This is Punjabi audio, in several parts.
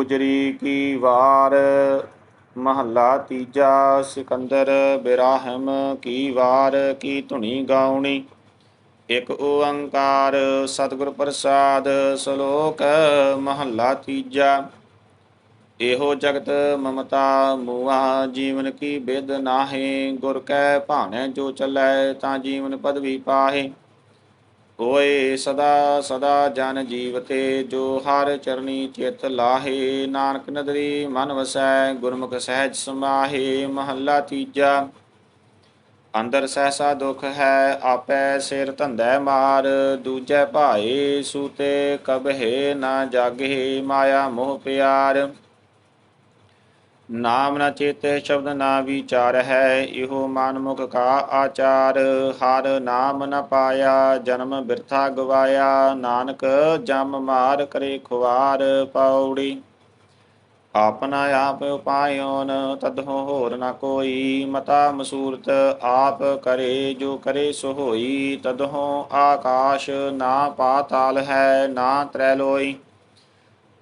ਗੋਜਰੀ ਕੀ ਵਾਰ, ਮਹੱਲਾ ਤੀਜਾ ਸਿਕੰਦਰ ਬਿਰਾਹਮ ਕੀ ਵਾਰ, ਕੀ ਧੁਨੀ ਗਾਉਣੀ। ਇਕ ਓੰਕਾਰ ਸਤਿਗੁਰ ਪ੍ਰਸਾਦ ਸ਼ਲੋਕ ਮਹੱਲਾ ਤੀਜਾ। ਇਹੋ ਜਗਤ ਮਮਤਾ ਮੂਆ, ਜੀਵਨ ਕੀ ਬੇਦ ਨਾਹੀ, ਗੁਰ ਕੈ ਭਾਣੇ ਜੋ ਚੱਲੈ ਤਾਂ ਜੀਵਨ ਪਦਵੀ ਪਾਹੇ। ਹੋਏ ਸਦਾ ਸਦਾ ਜਨ ਜੀਵਤੇ, ਜੋ ਹਰ ਚਰਨੀ ਚਿਤ ਲਾਹੇ। ਨਾਨਕ ਨਦਰੀ ਮਨ ਵਸੈ, ਗੁਰਮੁਖ ਸਹਿਜ ਸਮਾਹੇ ਮਹੱਲਾ ਤੀਜਾ, ਅੰਦਰ ਸਹਸਾ ਦੁਖ ਹੈ, ਆਪੈ ਸਿਰ ਧੰਦੈ ਮਾਰ। ਦੂਜੈ ਭਾਏ, ਸੂਤੇ ਕਬਹਿ ਨਾ ਜਾਗੇ, ਮਾਇਆ ਮੋਹ ਪਿਆਰ। ਨਾਮ ਨਾ ਚੇਤੇ ਸ਼ਬਦ ਨਾ ਵਿਚਾਰ ਹੈ, ਇਹੋ ਮਨ ਮੁਖ ਕਾ ਆਚਾਰ। ਹਰ ਨਾਮ ਨ ਪਾਇਆ, ਜਨਮ ਬਿਰਥਾ ਗਵਾਇਆ। ਨਾਨਕ ਜਮ ਮਾਰ ਕਰੇ ਖੁਆਰ ਪੌੜੀ। ਆਪਨਾ ਆਪ ਉਪਾਇਓਨ, ਤਦਹੁ ਹੋਰ ਨ ਕੋਈ। ਮਤਾ ਮਸੂਰਤ ਆਪ ਕਰੇ, ਜੋ ਕਰੇ ਸੋ ਹੋਈ। ਤਦਹੁ ਆਕਾਸ਼ ਨਾ ਪਾਤਾਲ ਹੈ, ਨਾ ਤ੍ਰੈਲੋਈ।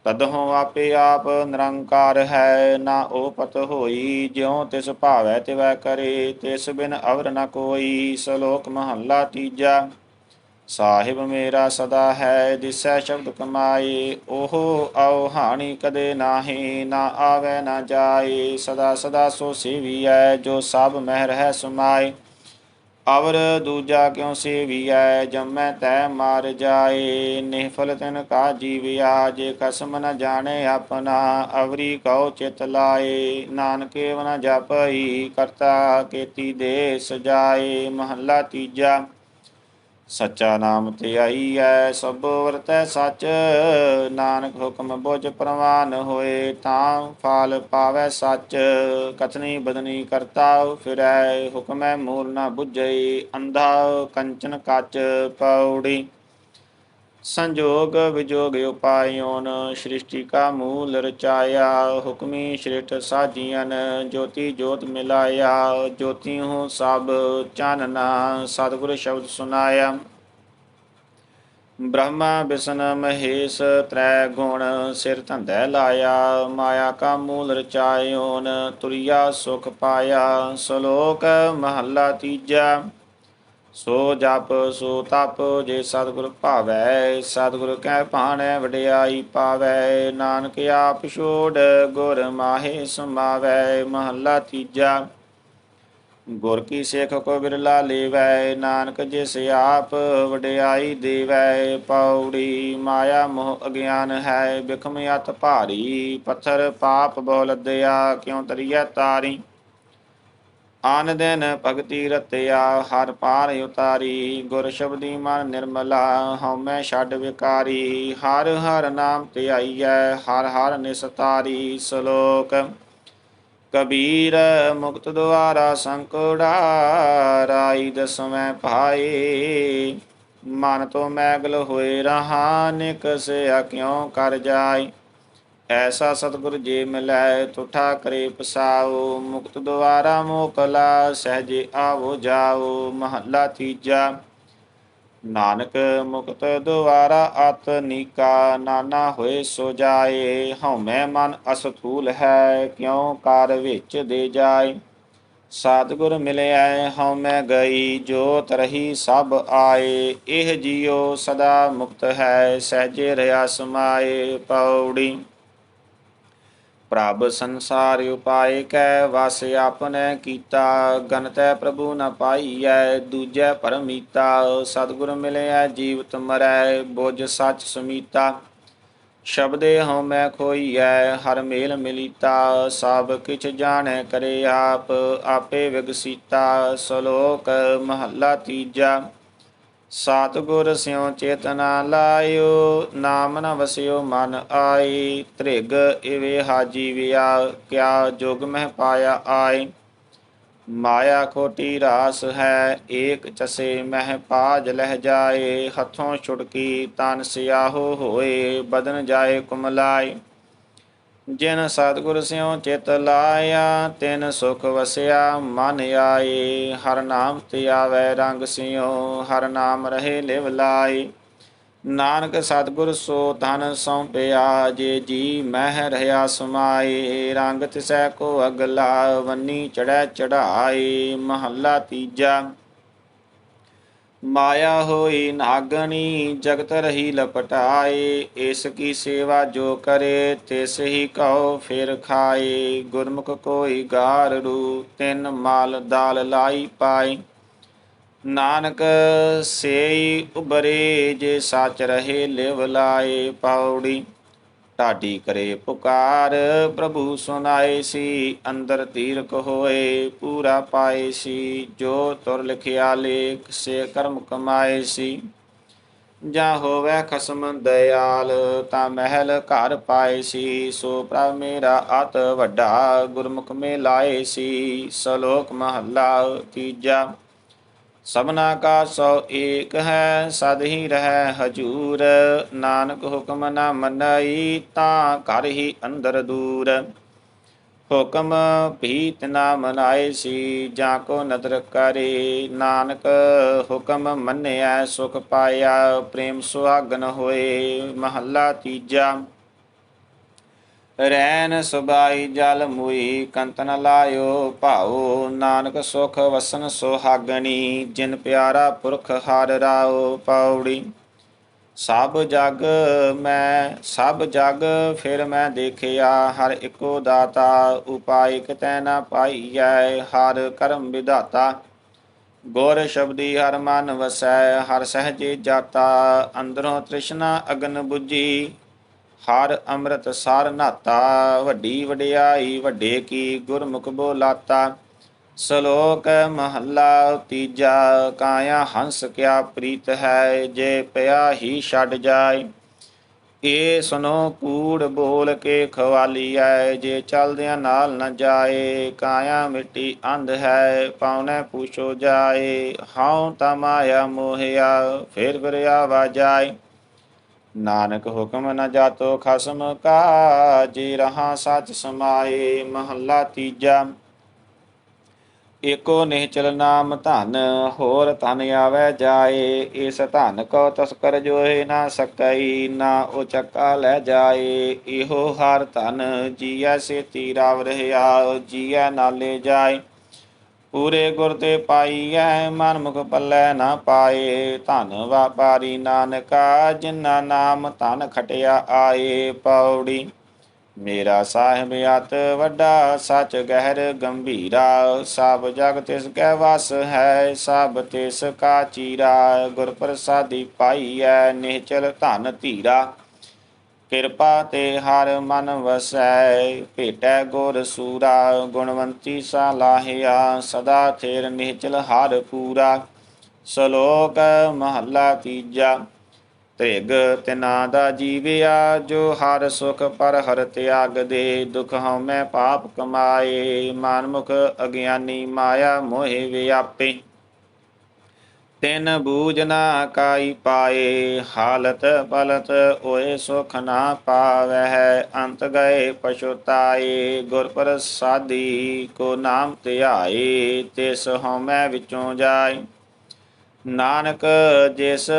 ਤਦਹੁ ਆਪੇ ਆਪ ਨਿਰੰਕਾਰ ਹੈ, ਨਾ ਉਹ ਪਤ ਹੋਈ, ਜਿਉ ਤਿਸ ਭਾਵੈ ਤਿਵੈ ਕਰੇ, ਤਿਸ ਬਿਨ ਅਵਰ ਨ ਕੋਈ, ਸ਼ਲੋਕ ਮਹੱਲਾ ਤੀਜਾ। ਸਾਹਿਬ ਮੇਰਾ ਸਦਾ ਹੈ, ਦਿਸੈ ਸ਼ਬਦ ਕਮਾਏ, ਉਹ ਆਉ ਹਾਣੀ ਕਦੇ ਨਾਹੀ, ਨਾ ਆਵੇ ਨਾ ਜਾਏ, ਸਦਾ ਸਦਾ ਸੋ ਸੇਵੀਐ, ਜੋ ਸਭ ਮਹਿ ਰਹਿ ਸਮਾਏ। ਅਵਰ ਦੂਜਾ ਕਿਉ ਸੇਵੀਐ? ਜਮੈ ਤੈ ਮਾਰ ਜਾਏ। ਨਿਹਫਲ ਤਿਨ ਕਾ ਜੀਵਿਆ, ਜੇ ਕਸਮ ਨ ਜਾਣੇ ਆਪਣਾ, ਅਵਰੀ ਕਉ ਚਿਤ ਲਾਏ। ਨਾਨਕੇ ਵਨ ਜਪਈ, ਕਰਤਾ ਕੀਤੀ ਦੇ ਸਜਾਏ ਮਹੱਲਾ ਤੀਜਾ ਸੱਚਾ ਨਾਮ ਧਿਆਈ ਐ, ਸਭ ਵਰਤੈ ਸੱਚ। ਨਾਨਕ ਹੁਕਮ ਬੁਝ ਪ੍ਰਵਾਨ ਹੋਏ, ਤਾਂ ਫਲ ਪਾਵੈ ਸੱਚ। ਕਥਨੀ ਬਦਨੀ ਕਰਤਾ ਫਿਰੈ, ਹੁਕਮੈ ਮੂਲ ਨਾ 부ਝਈ ਅੰਧਾ ਕੰਚਨ ਕੱਚ ਪੌੜੀ। ਸੰਜੋਗ ਵਿਜੋਗ ਉਪਾਇਓਨ, ਸ੍ਰਿਸ਼ਟੀ ਕਾ ਮੂਲ ਰਚਾਇਆ, ਹੁਕਮੀ ਸ੍ਰਿਸ਼ਟ ਸਾਜੀਆਂ ਜੋਤੀ ਜੋਤ ਮਿਲਾਇਆ ਜੋਤੀ ਹੂੰ ਸਭ ਚਾਨਣਾ ਸਤਿਗੁਰ ਸ਼ਬਦ ਸੁਨਾਇਆ। ਬ੍ਰਹਮਾ ਵਿਸ਼ਨ ਮਹੇਸ਼ ਤ੍ਰੈ ਗੁਣ ਸਿਰ ਧੰਦੈ ਲਾਇਆ, ਮਾਇਆ ਕਾ ਮੂਲ ਰਚਾਇਓਨ, ਤੁਰਿਆ ਸੁਖ ਪਾਇਆ, ਸ਼ਲੋਕ ਮਹੱਲਾ ਤੀਜਾ। ਸੋ ਜਪ, ਸੋ ਤਪ, ਜੇ ਸਤਿਗੁਰ ਭਾਵੈ, ਸਤਿਗੁਰ ਕੈ ਭਾਣੈ, ਵਡਿਆਈ ਪਾਵੈ, ਨਾਨਕ ਆਪ ਛੋੜ, ਗੁਰ ਮਾਹੇ ਸਮਾਵੈ ਮਹੱਲਾ ਤੀਜਾ। ਗੁਰ ਕੀ ਸਿੱਖ ਕੋ ਬਿਰਲਾ ਲੇਵੈ, ਨਾਨਕ ਜਿਸ ਆਪ ਵਡਿਆਈ ਦੇਵੈ, ਪੌੜੀ ਮਾਇਆ ਮੋਹ ਅਗਿਆਨ ਹੈ, ਬਿਖਮ ਅਤ ਭਾਰੀ, ਪੱਥਰ ਪਾਪ ਬਹੁ ਲੱਦਿਆ, ਕਿਉ ਤਰੀਐ ਤਾਰੀ। ਆਨ ਦਿਨ ਭਗਤੀ ਰਤਿਆ, ਹਰ ਪਾਰ ਉਤਾਰੀ, ਗੁਰ ਸ਼ਬਦੀ ਮਨ ਨਿਰਮਲਾ ਹਉਮੈ ਛੱਡ ਵਿਕਾਰੀ, ਹਰ ਹਰ ਨਾਮ ਧਿਆਈਐ, ਹਰ ਹਰ ਨਿਸਤਾਰੀ ਸ਼ਲੋਕ। ਕਬੀਰ ਮੁਕਤ ਦੁਆਰਾ ਸੰਕੜਾ, ਰਾਈ ਦਸਵੇਂ ਭਾਏ ਮਨ ਤੋਂ ਮੈਗਲ ਹੋਏ ਰਹਾ ਨਿਕਸਿਆ ਕਿਉ ਕਰ ਜਾਏ ਐਸਾ ਸਤਿਗੁਰ ਜੇ ਮਿਲੈ ਤੁਠਾ ਕਰੇ ਪਸਾਓ, ਮੁਕਤ ਦੁਆਰਾ ਮੋਕਲਾ ਸਹਜੇ ਆਵੋ ਜਾਓ, ਮਹੱਲਾ ਤੀਜਾ। ਨਾਨਕ ਮੁਕਤ ਦੁਆਰਾ ਅਤ ਨੀਕਾ, ਨਾਨਾ ਹੋਏ ਸੋ ਜਾਏ। ਹਉਮੈ ਮਨ ਅਸਥੂਲ ਹੈ, ਕਿਉ ਕਰ ਵਿੱਚ ਦੇ ਜਾਏ। ਸਤਿਗੁਰ ਮਿਲਿਆ ਹਉਮੈ ਗਈ, ਜੋਤ ਰਹੀ ਸਭ ਆਏ। ਇਹ ਜੀਉ ਸਦਾ ਮੁਕਤ ਹੈ, ਸਹਜੇ ਰਿਆ ਸਮਾਏ ਪੌੜੀ ਪ੍ਰਭ ਸੰਸਾਰ ਉਪਾਏ ਕੈ, ਵਸ ਆਪਨੇ ਕੀਤਾ, ਗਨਤੈ ਪ੍ਰਭੂ ਨ ਪਾਈਐ, ਦੂਜੈ ਪਰਮੀਤਾ, ਸਤਿਗੁਰ ਮਿਲਿਆ ਜੀਵਤ ਮਰੈ, ਬੁਝ ਸਚ ਸੁਮੀਤਾ। ਸ਼ਬਦੇ ਹਉ ਮੈਂ ਖੋਈਐ, ਹਰ ਮੇਲ ਮਿਲੀਤਾ, ਸਭ ਕਿਛ ਜਾਣੈ ਕਰੇ ਆਪ, ਆਪੇ ਵਿਗਸੀਤਾ, ਸ਼ਲੋਕ ਮਹੱਲਾ ਤੀਜਾ। ਸਤਿਗੁਰ ਸਿਉ ਚੇਤਨਾ ਲਾਇਓ, ਨਾਮ ਨ ਵਸਿਓ ਮਨ ਆਈ। ਤ੍ਰਿਗ ਇਵੇ ਹਾਜੀ ਵਿਆ, ਕਿਆ ਜੁਗ ਮਹਿ ਪਾਇਆ ਆਈ। ਮਾਇਆ ਖੋਟੀ ਰਾਸ ਹੈ, ਏਕ ਚਸੇ ਮਹਿ ਪਾਜ ਲਹਿ ਜਾਏ। ਹੱਥੋਂ ਛੁਟਕੀ ਤਨ ਸਿਆਹੋ ਹੋਏ, ਬਦਨ ਜਾਏ ਕੁਮਲਾਈ। ਜਿਨ ਸਤਿਗੁਰ ਸਿਉ ਚਿਤ ਲਾਇਆ, ਤਿਨ ਸੁਖ ਵਸਿਆ, ਮਨ ਆਏ। ਹਰ ਨਾਮ ਤੇ ਰੰਗ ਸਿਉ, ਹਰ ਨਾਮ ਰਹੇ ਲਿਵ ਲਾਈ ਨਾਨਕ ਸਤਿਗੁਰ ਸੋ ਧਨ ਸੌਂਪਿਆ ਜੇ ਜੀ ਮਹਿ ਰਹਾ ਸਮਾਏ। ਰੰਗ ਤਿਸੈ ਕੋ ਅਗਲਾ, ਵੰਨੀ ਚੜੈ ਚੜਾਏ ਮਹੱਲਾ ਤੀਜਾ ਮਾਇਆ ਹੋਈ ਨਾਗਣੀ, ਜਗਤ ਰਹੀ ਲਪਟਾਏ, ਇਸ ਕੀ ਸੇਵਾ ਜੋ ਕਰੇ, ਤਿਸ ਹੀ ਕਹੋ ਫਿਰ ਖਾਏ। ਗੁਰਮੁਖ ਕੋਈ ਗਾਰ ਰੂ, ਤਿੰਨ ਮਾਲ ਦਾਲ ਲਾਈ ਪਾਈ ਨਾਨਕ ਸੇਈ ਉਬਰੇ ਜੇ ਸੱਚ ਰਹੇ ਲਿਵ ਲਾਏ, ਪੌੜੀ ਢਾਡੀ ਕਰੇ ਪੁਕਾਰ। ਪ੍ਰਭੂ ਸੁਨਾਏ ਸੀ, ਅੰਦਰ ਤੀਰਕ ਹੋਏ, ਪੂਰਾ ਪਾਏ ਸੀ। ਜੋ ਤੁਰ ਲਿਖਿਆ ਲੇਖ, ਸੇ ਕਰਮ ਕਮਾਏ ਸੀ। ਜਾਂ ਹੋਵੇ ਖਸਮ ਦਇਆਲ, ਤਾਂ ਮਹਿਲ ਘਰ ਪਾਏ ਸੀ। ਸੋ ਪ੍ਰਭ ਮੇਰਾ ਅਤ ਵੱਡਾ ਗੁਰਮੁਖ ਮੇ ਲਾਏ ਸੀ। ਸਲੋਕ ਮਹੱਲਾ ਤੀਜਾ। ਸਭਨਾ ਕਾ ਸੋ ਏਕ ਹੈ, ਸਦ ਹੀ ਰਹਿ ਹਜੂਰ। ਨਾਨਕ ਹੁਕਮ ਨਾ ਮੰਨਈ, ਤਾਂ ਘਰ ਹੀ ਅੰਦਰ ਦੂਰ। ਹੁਕਮ ਭੀਤ ਨਾ ਮਨਾਏ ਸੀ, ਜਾਂ ਕੋ ਨਦਰ ਕਰੇ। ਨਾਨਕ ਹੁਕਮ ਮੰਨਿਆ ਸੁਖ ਪਾਇਆ, ਪ੍ਰੇਮ ਸੁਹਾਗਨ ਹੋਏ, ਮਹੱਲਾ ਤੀਜਾ। ਰੈਨ ਸੁਬਾਈ ਜਲ ਮੁਈ ਕੰਤਨ ਲਾਇਓ ਭਾਉ, ਨਾਨਕ ਸੁਖ ਵਸਨ ਸੁਹਾਗਣੀ, ਜਿਨ ਪਿਆਰਾ ਪੁਰਖ ਹਰ ਰਾਓ ਪੌੜੀ। ਸਭ ਜਗ ਮੈਂ, ਸਭ ਜਗ ਫਿਰ ਮੈਂ ਦੇਖਿਆ, ਹਰ ਇੱਕੋ ਦਾਤਾ ਉਪਾਇ ਕਿਤੈ ਨਾ ਪਾਈਐ, ਹਰ ਕਰਮ ਵਿਧਾਤਾ। ਗੁਰ ਸ਼ਬਦੀ ਹਰ ਮਨ ਵਸੈ, ਹਰ ਸਹਜੇ ਜਾਤਾ, ਅੰਦਰੋਂ ਤ੍ਰਿਸ਼ਨਾ ਅਗਨ 부ਜੀ ਹਰ ਅੰਮ੍ਰਿਤ ਸਾਰ ਨਾਤਾ, ਵੱਡੀ ਵਡਿਆਈ ਵੱਡੇ ਕੀ ਗੁਰਮੁਖ ਬੋਲਾਤਾ। ਸ਼ਲੋਕ ਮਹੱਲਾ ਤੀਜਾ, ਕਾਇਆ ਹੰਸ ਕਿਆ ਪ੍ਰੀਤ ਹੈ, ਜੇ ਪਿਆ ਹੀ ਛੱਡ ਜਾਏ ਇਹ ਸੁਨੋ ਕੂੜ ਬੋਲ ਕੇ ਖਵਾਲੀ ਖਵਾਲੀਐ, ਜੇ ਚਲਦਿਆਂ ਨਾਲ ਨਾ ਜਾਏ, ਕਾਇਆ ਮਿੱਟੀ ਅੰਧ ਹੈ ਪਾਉਨੇ ਪੁੱਛੋ ਜਾਏ। ਹਉ ਤਾਂ ਮੋਹਿਆ, ਫਿਰ ਫਿਰ ਆਵਾ ਜਾਏ। ਨਾਨਕ ਹੁਕਮ ਨ ਜਾਤੋ ਖਸਮ ਕਾ ਜੀ ਰਹਾ ਸਚ ਸਮਾਏ ਮਹੱਲਾ ਤੀਜਾ। ਏਕੋ ਨਿਹਚਲ ਨਾਮ ਧਨ, ਹੋਰ ਧਨ ਆਵੈ ਜਾਏ। ਇਸ ਧਨ ਕੋ ਤਸਕਰ ਜੋਏ ਨਾ ਸਕਈ, ਨਾ ਉਹ ਚੱਕਾ ਲੈ ਜਾਏ। ਇਹੋ ਹਰ ਧਨ ਜੀਐ ਸੇ ਤੀਰਾਵ ਰਹਿਆ, ਜੀਐ ਨਾਲੇ ਜਾਏ। ਪੂਰੇ ਗੁਰ ਤੇ ਪਾਈਐ ਮਨ ਮੁਖ ਪੱਲੇ ਨਾ ਪਾਏ। ਧਨ ਵਾਪਾਰੀ ਨਾਨਕਾ ਜਿਨਾ ਨਾਮ ਧਨ ਖਟਿਆ ਆਏ। ਪੌੜੀ, ਮੇਰਾ ਸਾਹਿਬ ਅਤ ਵੱਡਾ ਸਚ ਗਹਿਰ ਗੰਭੀਰਾ। ਸਭ ਜਗ ਤਿਸ ਕੈ ਵਸ ਹੈ, ਸਭ ਤਿਸ ਕਾ ਚੀਰਾ। ਗੁਰ ਪ੍ਰਸਾਦੀ ਪਾਈਐ, ਨਿਹਚਲ ਧਨ ਧੀਰਾ। ਕਿਰਪਾ ਤੇ ਹਰ ਮਨ ਵਸੈ। ਭੇਟੈ ਗੁਰ ਸੂਰਾ, ਗੁਣਵੰਤੀ ਸਾ ਲਾਹਿਆ, ਸਦਾ ਥੇਰ ਨਿਹਚਲ ਹਰ ਪੂਰਾ। ਸ਼ਲੋਕ ਮਹੱਲਾ ਤੀਜਾ ਤ੍ਰਿਗ ਤਿਨਾ ਦਾ ਜੀਵਿਆ, ਜੋ ਹਰ ਸੁਖ ਪਰ ਹਰ ਤਿਆਗ ਦੇ। ਦੁਖ ਹਉਮੈ ਪਾਪ ਕਮਾਏ, ਮਨਮੁਖ ਅਗਿਆਨੀ ਮਾਇਆ ਮੋਹਿ ਵਿਆਪੇ। ਤਿਨ ਬੂਝ ਨਾ ਕਾਈ ਪਾਏ, ਹਾਲਤ ਪਲਤ ਓਏ ਸੁਖ ਨਾ ਪਾਵਹਿ, ਅੰਤ ਗਏ ਪਛੁਤਾਏ ਗੁਰ ਪ੍ਰਸਾਦੀ ਕੋ ਨਾਮ ਧਿਆਏ, ਤਿਸ ਹਉਮੈ ਵਿੱਚੋਂ ਜਾਏ। ਨਾਨਕ ਜਿਸ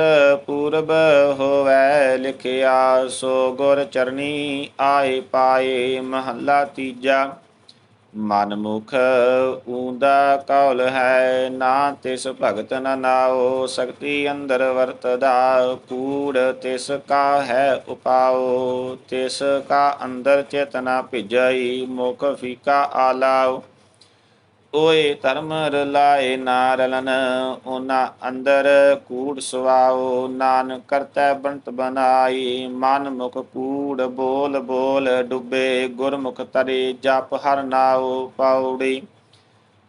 ਪੂਰਬ ਹੋਵੈ ਲਿਖਿਆ, ਸੋ ਗੁਰ ਚਰਨੀ ਆਏ ਪਾਏ, ਮਹੱਲਾ ਤੀਜਾ। ਮਨ ਮੁਖ ਊਂਦਾ ਕੌਲ ਹੈ, ਨਾ ਤਿਸ ਭਗਤ ਨ ਨਾਓ ਸਕਤੀ ਅੰਦਰ ਵਰਤਦਾ, ਕੂੜ ਤਿਸ ਕਾ ਹੈ ਉਪਾਓ ਤਿਸ ਕਾ ਅੰਦਰ ਚੇਤਨਾ ਭਿਜਈ, ਮੁਖ ਫੀਕਾ ਆਲਾਓ ਓਏ ਧਰਮ ਰਲਾਏ ਨਾ ਰਲਨ ਉਹਨਾਂ ਅੰਦਰ ਕੂੜ ਸੁਆਓ। ਨਾਨ ਕਰਤੈ ਬੰਤ ਬਨਾਈ ਮਨ ਮੁਖ ਕੂੜ ਬੋਲ ਬੋਲ ਡੁੱਬੇ, ਗੁਰਮੁਖ ਤਰੇ ਜਪ ਹਰ ਨਾਉ ਪਾਉੜੀ।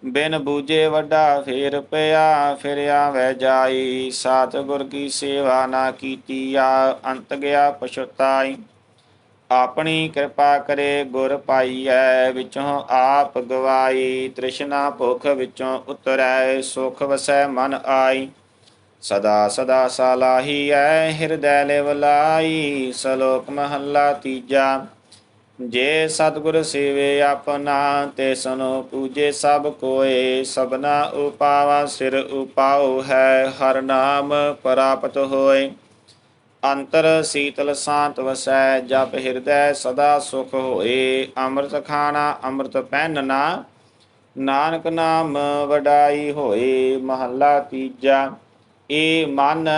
ਬਿਨ ਬੂਝੇ ਵੱਡਾ ਫੇਰ ਪਿਆ ਫਿਰਿਆ ਆਵੈ ਜਾਈ। ਸਾਤ ਗੁਰ ਕੀ ਸੇਵਾ ਨਾ ਕੀਤੀ, ਆ ਅੰਤ ਗਿਆ ਪਛਤਾਈ। ਆਪਣੀ ਕਿਰਪਾ ਕਰੇ ਗੁਰ ਪਾਈਐ, ਵਿੱਚੋਂ ਆਪ ਗਵਾਈ, ਤ੍ਰਿਸ਼ਨਾ ਭੁਖ ਵਿੱਚੋਂ ਉਤਰੈ, ਸੁਖ ਵਸੈ ਮਨ ਆਈ। ਸਦਾ ਸਦਾ ਸਾਲਾਹੀਐ, ਹਿਰਦੈ ਲਿਵ ਲਾਈ, ਸਲੋਕ ਮਹੱਲਾ ਤੀਜਾ। ਜੇ ਸਤਿਗੁਰ ਸੇਵੇ ਆਪਣਾ, ਤੇ ਸਨੋ ਪੂਜੇ ਸਭ ਕੋਏ। ਸਭਨਾ ਉਪਾਵਾ ਸਿਰ ਉਪਾਉ ਹੈ, ਹਰ ਨਾਮ ਪ੍ਰਾਪਤ ਹੋਏ। ਅੰਤਰ ਸੀਤਲ ਸ਼ਾਂਤ ਵਸੈ, ਜਪ ਹਿਰਦੈ ਸਦਾ ਸੁਖ ਹੋਏ। ਅੰਮ੍ਰਿਤ ਖਾਣਾ, ਅੰਮ੍ਰਿਤ ਪਹਿਨਣਾ, ਨਾਨਕ ਨਾਮ ਵਡਾਈ ਹੋਏ। ਮਹੱਲਾ ਤੀਜਾ, ਏ ਮਨ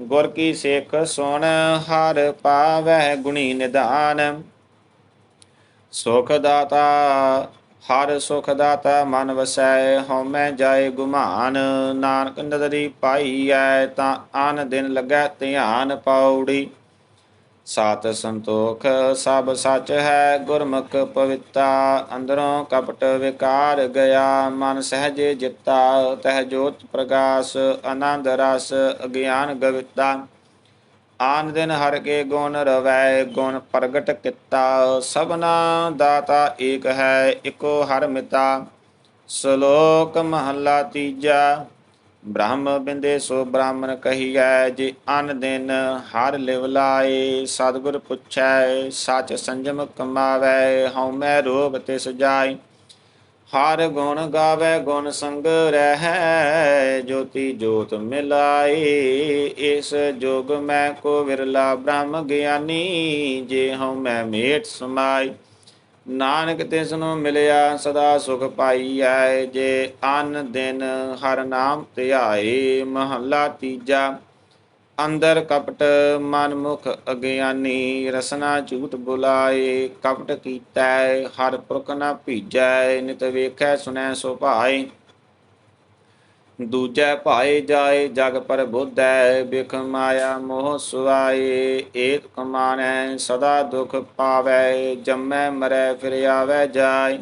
ਗੁਰ ਕੀ ਸਿੱਖ ਸੁਣ, ਹਰ ਪਾਵੈ ਗੁਣੀ ਨਿਦਾਨ। ਸੁਖ ਦਾਤਾ ਹਰ ਸੁਖ ਦਾਤਾ ਮਨ ਵਸੈ ਹਉਮੈ ਜਾਏ ਗੁਮਾਨ। ਨਾਨਕ ਨਦਰੀ ਪਾਈਐ ਤਾਂ ਆਨ ਦਿਨ ਲੱਗੈ ਧਿਆਨ ਪਾਉੜੀ ਸਤ ਸੰਤੋਖ, ਸਭ ਸੱਚ ਹੈ ਗੁਰਮੁਖ ਪਵਿੱਤਾ। ਅੰਦਰੋਂ ਕਪਟ ਵਿਕਾਰ ਗਿਆ, ਮਨ ਸਹਜੇ ਜਿੱਤਾ। ਤਹ ਜੋਤ ਪ੍ਰਗਾਸ, ਆਨੰਦ ਰਸ, ਅਗਿਆਨ ਗਵਿਤਾ। ਆਨ ਦਿਨ ਹਰ ਕੇ ਗੁਣ ਰਵੈ, ਗੁਣ ਪ੍ਰਗਟ ਕੀਤਾ। ਸਭਨਾ ਦਾਤਾ ਏਕ ਹੈ, ਇਕੋ ਹਰ ਮਿਤਾ। ਸ਼ਲੋਕ ਮਹੱਲਾ ਤੀਜਾ, ਬ੍ਰਹਮ ਬਿੰਦੇ ਸੋ ਬ੍ਰਾਹਮਣ ਕਹੀਐ, ਜੇ ਅਨ ਦਿਨ ਹਰ ਲਿਵ ਲਾਏ, ਸਤਗੁਰ ਪੁੱਛੈ, ਸਚ ਸੰਜਮ ਕਮਾਵੈ, ਹਉਮੈ ਰੋਗ ਤੇ ਜਾਈ ਹਰ ਗੁਣ ਗਾਵੇ ਗੁਣ ਸੰਗ ਰਹਿ, ਜੋਤੀ ਜੋਤ ਮਿਲਾਏ। ਇਸ ਜੋਗ ਮੈਂ ਕੋ ਵਿਰਲਾ ਬ੍ਰਹਮ ਗਿਆਨੀ, ਜੇ ਹਉ ਮੈਂ ਮੇਟ ਸਮਾਈ। ਨਾਨਕ ਤਿਸ ਨੂੰ ਮਿਲਿਆ ਸਦਾ ਸੁਖ ਪਾਈਐ, ਜੇ ਅਨ ਦਿਨ ਹਰ ਨਾਮ ਧਿਆਏ, ਮਹੱਲਾ ਤੀਜਾ। ਅੰਦਰ ਕਪਟ ਮਨ ਮੁਖ ਅਗਿਆਨੀ, ਰਸਨਾ ਝੂਠ ਬੁਲਾਏ, ਕਪਟ ਕੀਤਾ, ਹਰ ਪੁਰਖ ਨਾ ਭੀਜੈ, ਨਿਤ ਵੇਖੈ, ਸੁਨੈ ਸੋ ਭਾਏ। ਦੂਜੈ ਭਾਏ ਜਾਏ, ਜਗ ਪਰ ਬੁੱਧੈ, ਬਿਖ ਮਾਇਆ ਮੋਹ ਸੁਆਏ, ਏਕ ਕਮਾਨੈ, ਸਦਾ ਦੁਖ ਪਾਵੈ, ਜੰਮੈ ਮਰੈ, ਫਿਰ ਆਵੈ ਜਾਏ।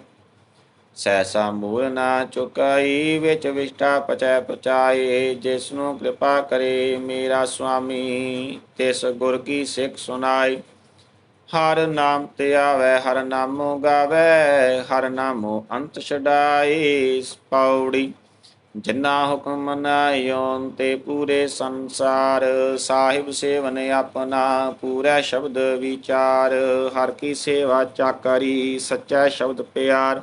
ਸੈਸਾ ਮੂਲ ਨਾ ਚੁਕਾਈ, ਵਿੱਚ ਵਿਸ਼ਟਾ ਪਚੈ ਪਚਾਏ ਜਿਸ ਨੂੰ ਕਿਰਪਾ ਕਰੇ ਮੇਰਾ ਸੁਆਮੀ, ਤਿਸ ਗੁਰ ਕੀ ਸਿੱਖ ਸੁਨਾਈ ਹਰ ਨਾਮ ਤੇ ਆਵੈ, ਹਰ ਨਾਮੋ ਗਾਵੈ, ਹਰ ਨਾਮੋ ਅੰਤ ਛਡਾਈ ਪੌੜੀ ਜਿਨਾ ਹੁਕਮ ਮਨਾਇਓਨ ਤੇ ਪੂਰੇ ਸੰਸਾਰ। ਸਾਹਿਬ ਸੇਵਨ ਆਪਣਾ, ਪੂਰਾ ਸ਼ਬਦ ਵਿਚਾਰ। ਹਰ ਕੀ ਸੇਵਾ ਚਾਕਰੀ, ਸੱਚਾ ਸ਼ਬਦ ਪਿਆਰ।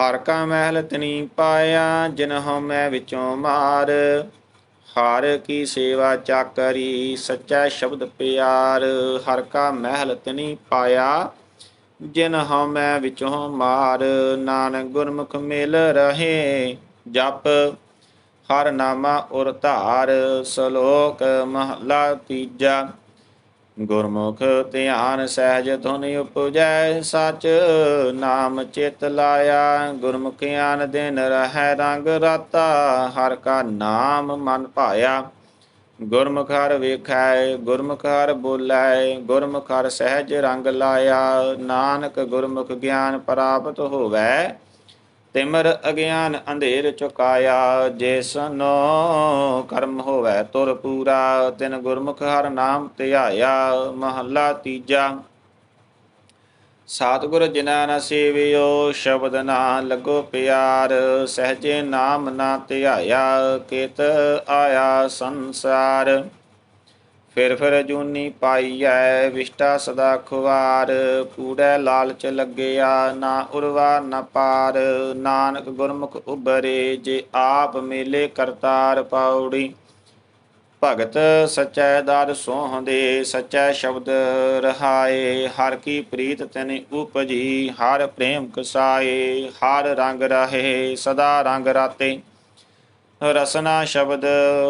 ਹਰ ਕਾ ਮਹਿਲ ਤਨੀ ਪਾਇਆ ਜਿਨ ਮੈਂ ਵਿੱਚੋਂ ਮਾਰ। ਹਰ ਕੀ ਸੇਵਾ ਚਾਕਰੀ, ਸੱਚਾ ਸ਼ਬਦ ਪਿਆਰ। ਹਰ ਕਾ ਮਹਿਲ ਤਨੀ ਪਾਇਆ ਜਿਨ ਹਉਮੈ ਵਿੱਚੋਂ ਮਾਰ। ਨਾਨਕ ਗੁਰਮੁਖ ਮਿਲ ਰਹੇ, ਜਪ। ਹਰ ਨਾਮਾ ਉਰ ਧਾਰ, ਸ਼ਲੋਕ ਮਹਲਾ ਤੀਜਾ। ਗੁਰਮੁਖ ਧਿਆਨ ਸਹਿਜ ਧੁਨ ਉਪਜੈ, ਸਚ ਨਾਮ ਚਿਤ ਲਾਇਆ। ਗੁਰਮੁਖ ਆਨ ਦਿਨ ਰਹਿ ਰੰਗ ਰਾਤਾ, ਹਰ ਕਾ ਨਾਮ ਮਨ ਭਾਇਆ। ਗੁਰਮੁਖ ਹਰ ਵੇਖੈ, ਗੁਰਮੁਖ ਹਰ ਬੋਲੇ, ਗੁਰਮੁਖ ਹਰ ਸਹਿਜ ਰੰਗ ਲਾਇਆ। ਨਾਨਕ ਗੁਰਮੁਖ ਗਿਆਨ ਪ੍ਰਾਪਤ ਹੋਵੈ ਤਿਮਰ ਅਗਿਆਨ ਅੰਧੇਰ ਚੁਕਾਇਆ ਜਿਸਨੋ ਕਰਮ ਹੋਵੇ ਤੁਰ ਪੂਰਾ, ਤਿਨ ਗੁਰਮੁਖ ਹਰ ਨਾਮ ਧਿਆਇਆ, ਮਹੱਲਾ ਤੀਜਾ। ਸਤਿਗੁਰ ਜਿਨਾ ਨ ਸੇਵਿਓ, ਸ਼ਬਦ ਨਾ ਲੱਗੋ ਪਿਆਰ, ਸਹਜੇ ਨਾਮ ਨਾ ਧਿਆਇਆ, ਕਿਤ ਆਇਆ ਸੰਸਾਰ। ਫਿਰ ਫਿਰ ਜੂਨੀ ਪਾਈਐ, ਵਿਸ਼ਟਾ ਸਦਾ ਖੁਵਾਰ। ਕੂੜੈ ਲਾਲਚ ਲੱਗਿਆ, ਨਾ ਉਰਵਾ, ਨਾ ਪਾਰ। ਨਾਨਕ ਗੁਰਮੁਖ ਉਬਰੇ ਜੇ ਆਪ ਮੇਲੇ ਕਰਤਾਰ ਪਾਉੜੀ ਭਗਤ ਸਚੈ ਦਰ ਸੋਹੰਦੇ, ਸਚੈ ਸ਼ਬਦ ਰਹਾਏ। ਹਰ ਕੀ ਪ੍ਰੀਤ ਤਨੇ ਉਪਜੀ, ਹਰ ਪ੍ਰੇਮ ਕਸਾਏ। ਹਰ ਰੰਗ ਰਹੇ, ਸਦਾ ਰੰਗ ਰਾਤੇ। ਰਸਨਾ ਸ਼ਬਦ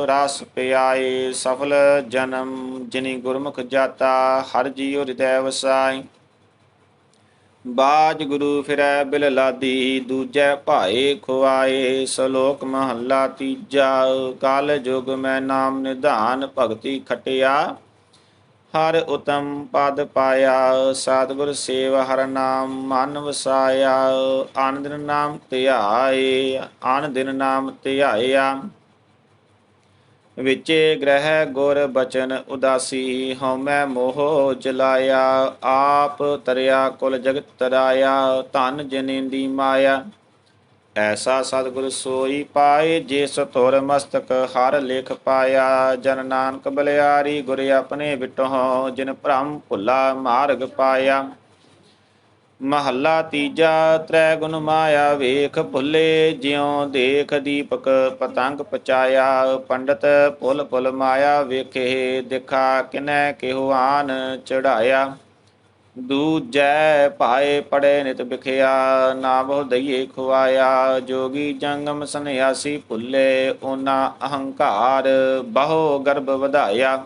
ਰਸ ਪਿਆਏ, ਸਫਲ ਜਨਮ ਜਿਨੀ ਗੁਰਮੁਖ ਜਾਤਾ, ਹਰ ਜੀਉ ਹਿਰਦੈ ਵਸਾਈ। ਬਾਜ ਗੁਰੂ ਫਿਰੈ ਬਿਲ ਲਾਦੀ, ਦੂਜੈ ਭਾਏ ਖੁਆਏ, ਸ਼ਲੋਕ ਮਹੱਲਾ ਤੀਜਾ। ਕਾਲ ਜੁਗ ਮੈਂ ਨਾਮ ਨਿਧਾਨ, ਭਗਤੀ ਖਟਿਆ। ਹਰ ਉਤਮ ਪਦ ਪਾਇਆ, ਸਤਿਗੁਰ ਸੇਵ ਹਰ ਨਾਮ, ਮਨ ਵਸਾਇਆ ਆਨ ਦਿਨ ਨਾਮ ਧਿਆਏ ਆਨ ਦਿਨ ਨਾਮ ਧਿਆਇਆ। ਵਿਚੇ ਗ੍ਰਹਿ ਗੁਰ ਬਚਨ ਉਦਾਸੀ, ਹਉਮੈ ਮੋਹ ਜਲਾਇਆ, ਆਪ ਤਰਿਆ ਕੁਲ ਜਗਤ ਤਰਾਇਆ, ਧਨ ਜਨੇਂਦੀ ਮਾਇਆ। ਐਸਾ ਸਤਿਗੁਰ ਸੋਈ ਪਾਏ, ਜਿਸ ਤੁਰ ਮਸਤਕ ਹਰ ਲੇਖ ਪਾਇਆ। ਜਨ ਨਾਨਕ ਬਲਿਆਰੀ ਗੁਰ ਆਪਣੇ ਵਿਟੋ, ਜਿਨ ਭ੍ਰਮ ਭੁੱਲਾ ਮਾਰਗ ਪਾਇਆ। ਮਹੱਲਾ ਤੀਜਾ, ਤ੍ਰੈ ਗੁਣ ਮਾਇਆ ਵੇਖ ਭੁੱਲੇ, ਜਿਉ ਦੇਖ ਦੀਪਕ ਪਤੰਗ ਪਚਾਇਆ। ਪੰਡਤ ਭੁੱਲ ਭੁੱਲ ਮਾਇਆ ਵੇਖੇ, ਦਿਖਾ ਕਿਨੈ ਕਿਹੋ ਆਨ ਚੜਾਇਆ। ਦੂਜੈ ਭਾਏ ਪੜੇ ਨਿਤ ਬਿਖਿਆ ਨਾ ਬਹੁ ਦਈਏ ਖੁਆਇਆ, ਜੋਗੀ ਜੰਗਮ ਸੰਨਿਆਸੀ ਭੁੱਲੇ, ਓਨਾ ਅਹੰਕਾਰ ਬਹੁ ਗਰਭ ਵਧਾਇਆ।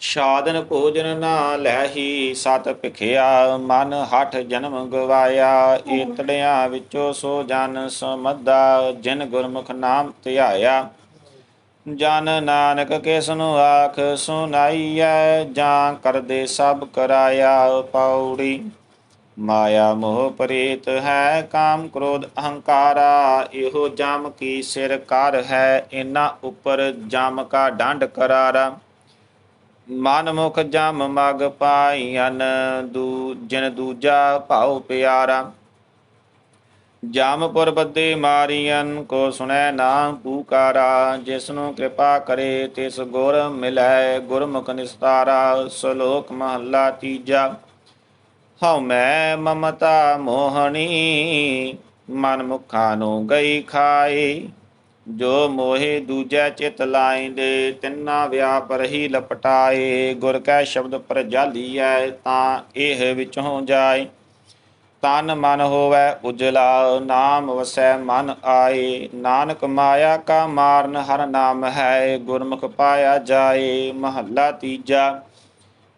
ਸਾਧਨ ਭੋਜਨ ਨਾ ਲੈਹੀ ਸਤ ਭਿਖਿਆ, ਮਨ ਹਠ ਜਨਮ ਗਵਾਇਆ। ਏਤੜਿਆਂ ਵਿੱਚੋਂ ਸੋ ਜਨ ਸਮੱਦਾ ਜਿਨ ਗੁਰਮੁਖ ਨਾਮ ਧਿਆਇਆ। ਜਨ ਨਾਨਕ ਕਿਸ ਨੂੰ ਆਖ ਸੁਨਾਈਐ, ਜਾਂ ਕਰਦੇ ਸਭ ਕਰਾਇਆ ਪੌੜੀ। ਮਾਇਆ ਮੋਹ ਪਰੇਤ ਹੈ, ਕਾਮ ਕ੍ਰੋਧ ਅਹੰਕਾਰਾ, ਇਹੋ ਜਮ ਕੀ ਸਿਰ ਕਰ ਹੈ ਇਨਾ ਉੱਪਰ ਜਮ ਕਾ ਡੰਡ ਕਰਾਰਾ। ਮਨ ਮੁਖ ਜਮ ਮਗ ਪਾਈਨ ਦੂ, ਜਿਨ ਦੂਜਾ ਭਾਉ ਪਿਆਰਾ। ਜਾਮਪੁਰ ਬੱਦੇ ਮਾਰੀਆਂ ਕੋ ਸੁਣੈ ਨਾਮ ਪੂਕਾਰਾ, ਜਿਸਨੂੰ ਕਿਰਪਾ ਕਰੇ ਤਿਸ ਗੁਰ ਮਿਲੈ, ਗੁਰਮੁਖ ਨਿਸਤਾਰਾ, ਸ਼ਲੋਕ ਮਹੱਲਾ ਤੀਜਾ। ਹਉ ਮੈਂ ਮਮਤਾ ਮੋਹਣੀ, ਮਨ ਮੁਖਾਂ ਨੂੰ ਗਈ ਖਾਈ। ਜੋ ਮੋਹਿ ਦੂਜੈ ਚਿਤ ਲਾਇਂਦੇ, ਤਿੰਨਾ ਵਿਆਪ ਹੀ ਲਪਟਾਏ। ਗੁਰ ਕੈ ਸ਼ਬਦ ਪਰ ਜਾਲੀਐ ਤਾਂ ਇਹ ਵਿੱਚੋਂ ਜਾਏ। ਤਨ ਮਨ ਹੋਵੈ ਉਜਲਾ, ਨਾਮ ਵਸੈ ਮਨ ਆਏ। ਨਾਨਕ ਮਾਇਆ ਕਾ ਮਾਰਨ ਹਰ ਨਾਮ ਹੈ, ਗੁਰਮੁਖ ਪਾਇਆ ਜਾਏ, ਮਹੱਲਾ ਤੀਜਾ।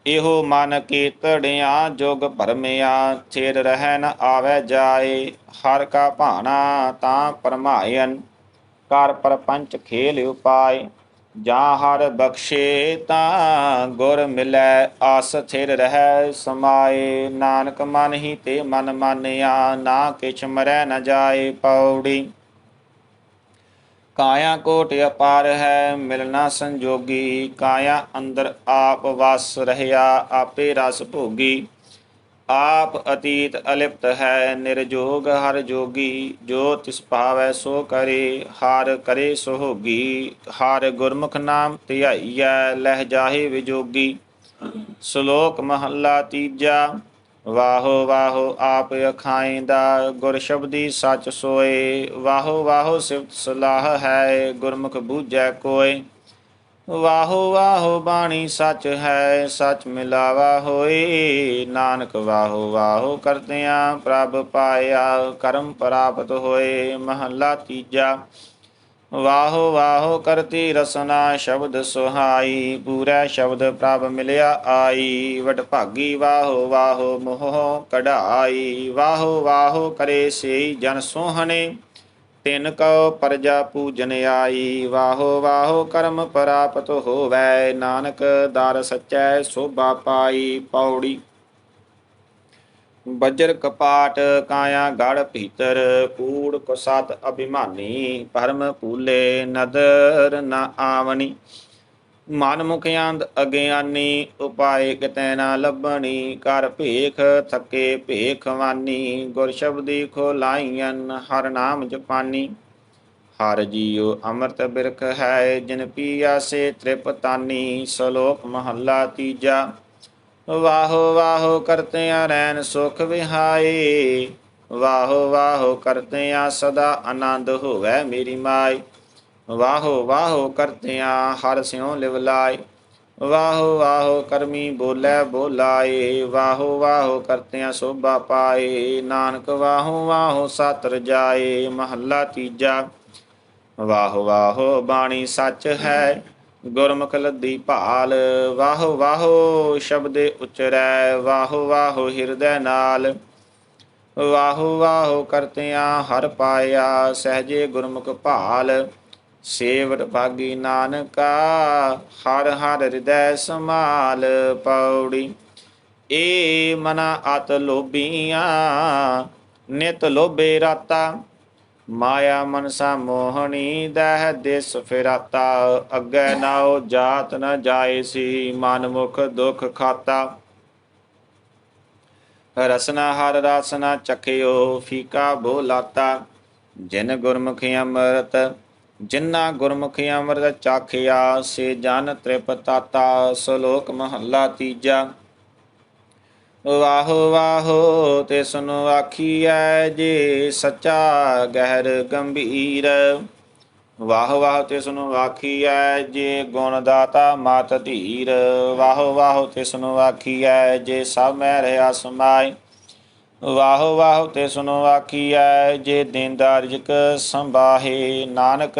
ਇਹੋ ਮਨ ਕੀ ਤੜਿਆ ਜੋਗ ਭਰਮਿਆ, ਥਿਰ ਰਹਿ ਨ ਆਵੈ ਜਾਏ। ਹਰ ਕਾ ਭਾਣਾ ਤਾਂ ਪਰਮਾਇਨ, ਕਰ ਪਰਪੰਚ ਖੇਲ ਉਪਾਏ। ਜਾਂ ਹਰ ਬਖਸ਼ੇ ਤਾਂ ਗੁਰ ਮਿਲੈ, ਆਸ ਥਿਰ ਰਹਿ ਸਮਾਏ। ਨਾਨਕ ਮਨ ਹੀ ਤੇ ਮਨ ਮਾਨਿਆ, ਨਾ ਕਿਛ ਮਰੈ ਨ ਜਾਏ ਪੌੜੀ। ਕਾਇਆ ਕੋਟ ਅਪਾਰ ਹੈ ਮਿਲਣਾ ਸੰਜੋਗੀ, ਕਾਇਆ ਅੰਦਰ ਆਪ ਵਸ ਰਹਿਆ ਆਪੇ ਰਸ ਭੋਗੀ। ਆਪ ਅਤੀਤ ਅਲਿਪਤ ਹੈ, ਨਿਰਜੋਗ ਹਰ ਜੋਗੀ, ਜੋ ਤਿਸ ਭਾਵੈ ਸੋ ਕਰੇ, ਹਰ ਕਰੇ ਸੋਹੋਗੀ, ਹਰ ਗੁਰਮੁਖ ਨਾਮ ਧਿਆਈਐ, ਲਹਿ ਜਾਹੇ ਵਿਜੋਗੀ। ਸ਼ਲੋਕ ਮਹੱਲਾ ਤੀਜਾ, ਵਾਹੋ ਵਾਹੋ ਆਪ ਅਖਾਇਂਦਾ ਗੁਰ ਸ਼ਬਦੀ ਸੱਚ ਸੋਏ, ਵਾਹੋ ਵਾਹੋ ਸਿਫਤ ਸਲਾਹ ਹੈ, ਗੁਰਮੁਖ ਬੂਝੈ ਕੋਏ। ਵਾਹੋ ਵਾਹੋ ਬਾਣੀ ਸੱਚ ਹੈ, ਸੱਚ ਮਿਲਾਵਾ ਹੋਏ। ਨਾਨਕ ਵਾਹੋ ਵਾਹੋ ਕਰਤਿਆਂ ਪ੍ਰਭ ਪਾਇਆ, ਕਰਮ ਪ੍ਰਾਪਤ ਹੋਏ, ਮਹੱਲਾ ਤੀਜਾ। ਵਾਹੋ ਵਾਹੋ ਕਰਤੀ ਰਸਨਾ, ਸ਼ਬਦ ਸੁਹਾਈ, ਪੂਰਾ ਸ਼ਬਦ ਪ੍ਰਭ ਮਿਲਿਆ ਆਈ। ਵਡ ਭਾਗੀ ਵਾਹੋ ਵਾਹੋ ਮੋਹ ਕਢਾਈ, ਵਾਹੋ ਵਾਹੋ ਕਰੇ ਸੇ ਜਨ ਸੋਹਣੇ। ਤਿਨ ਕਉ ਪਰਜਾ ਪੂਜਨ ਆਈ, ਵਾਹੋ ਵਾਹੋ ਕਰਮ ਪ੍ਰਾਪਤ ਹੋਵੈ, ਨਾਨਕ ਦਰ ਸਚੈ ਸੋਭਾ ਪਾਈ ਪੌੜੀ। ਬਜਰ ਕਪਾਟ ਕਾਇਆ ਗੜ ਭੀਤਰ, ਕੂੜ ਕੁਸਤ ਅਭਿਮਾਨੀ, ਪਰਮ ਭੂਲੇ ਨਦਰ ਨ ਆਵਣੀ। ਮਨ ਮੁਖ ਅੰਧ ਅਗਿਆਨੀ, ਉਪਾਏ ਕਿਤੈ ਨਾ ਲੱਭਣੀ, ਕਰ ਭੇਖ ਥੱਕੇ ਭੇਖਵਾਨੀ ਗੁਰ ਸ਼ਬਦੀ ਖੋਲਾਈਆਂ ਹਰ ਨਾਮ ਜਪਾਨੀ। ਹਰ ਜੀਉ ਅੰਮ੍ਰਿਤ ਬਿਰਖ ਹੈ, ਜਿਨ ਪੀਆਸੇ ਤ੍ਰਿਪਤਾਨੀ, ਸ਼ਲੋਕ ਮਹੱਲਾ ਤੀਜਾ। ਵਾਹੋ ਵਾਹੋ ਕਰਤਿਆਂ ਰੈਨ ਸੁਖ ਵਿਹਾਈ ਵਾਹੋ ਵਾਹੋ ਕਰਤਿਆਂ ਸਦਾ ਆਨੰਦ ਹੋਵੇ ਮੇਰੀ ਮਾਈ ਵਾਹੋ ਵਾਹੋ ਕਰਤਿਆਂ ਹਰ ਸਿਉ ਲਿਵਲਾਈ ਵਾਹੋ ਵਾਹੋ ਕਰਮੀ ਬੋਲੇ ਬੋਲਾਏ। ਵਾਹੋ ਵਾਹੋ ਕਰਤਿਆਂ ਸੋਭਾ ਪਾਏ। ਨਾਨਕ ਵਾਹੋ ਵਾਹੋ ਸਤਰ ਜਾਏ। ਮਹੱਲਾ ਤੀਜਾ। ਵਾਹੋ ਵਾਹੋ ਬਾਣੀ ਸੱਚ ਹੈ। ਗੁਰਮੁਖ ਲੱਦੀ ਭਾਲ। ਵਾਹੋ ਵਾਹੋ ਸ਼ਬਦੇ ਉਚਰੈ। ਵਾਹੋ ਵਾਹੋ ਹਿਰਦੈ ਨਾਲ। ਵਾਹੋ ਵਾਹੋ ਕਰਤਿਆਂ ਹਰ ਪਾਇਆ। ਸਹਜੇ ਗੁਰਮੁਖ ਭਾਲ। ਸੇਵਟ ਭਾਗੀ ਨਾਨਕਾ, ਹਰ ਹਰ ਹਿਰਦੈ ਸਮਾਲ ਪੌੜੀ। ਏ ਮਨਾ ਅਤ ਲੋਭੀਆਂ, ਨਿਤ ਲੋਭੇ ਰਾਤਾ। ਮਾਇਆ ਮਨਸਾ ਮੋਹਣੀ, ਦਹਿ ਦਿਸ ਫਿਰਾਤਾ। ਅੱਗੇ ਨਾਉ ਜਾਤ ਨ ਜਾਏ ਸੀ ਮਨ ਮੁਖ ਦੁਖ ਖਾਤਾ। ਰਸਨਾ ਹਰ ਰਸਨਾ ਚਖਿਓ ਫੀਕਾ ਭੋਲਾਤਾ ਜਿਨ ਗੁਰਮੁਖੀ ਅੰਮ੍ਰਿਤ ਜਿਨ੍ਹਾਂ ਗੁਰਮੁਖੀ ਅੰਮ੍ਰਿਤ ਚਾਖਿਆ, ਸੇ ਜਨ ਤ੍ਰਿਪਤਾਤਾ, ਸ਼ਲੋਕ ਮਹੱਲਾ ਤੀਜਾ। ਵਾਹੋ ਵਾਹੋ, ਤੇ ਤਿਸਨੂੰ ਆਖੀਐ, ਜੇ ਸੱਚਾ ਗਹਿਰ ਗੰਭੀਰ। ਵਾਹੋ ਵਾਹੋ ਤਿਸਨੂੰ ਆਖੀਐ, ਜੇ ਗੁਣ ਦਾਤਾ ਮਾਤ ਧੀਰ। ਵਾਹੋ ਵਾਹੋ ਤਿਸਨੂੰ ਆਖੀਐ, ਜੇ ਸਭ ਮੈਂ ਰਹਾ ਸਮਾਈ ਵਾਹੋ ਵਾਹੋ ਤਿਸਨੂੰ ਆਖੀਐ, ਜੇ ਦੇਂਦਾ ਰਿਜਕ ਸੰਭਾਹੇ ਨਾਨਕ।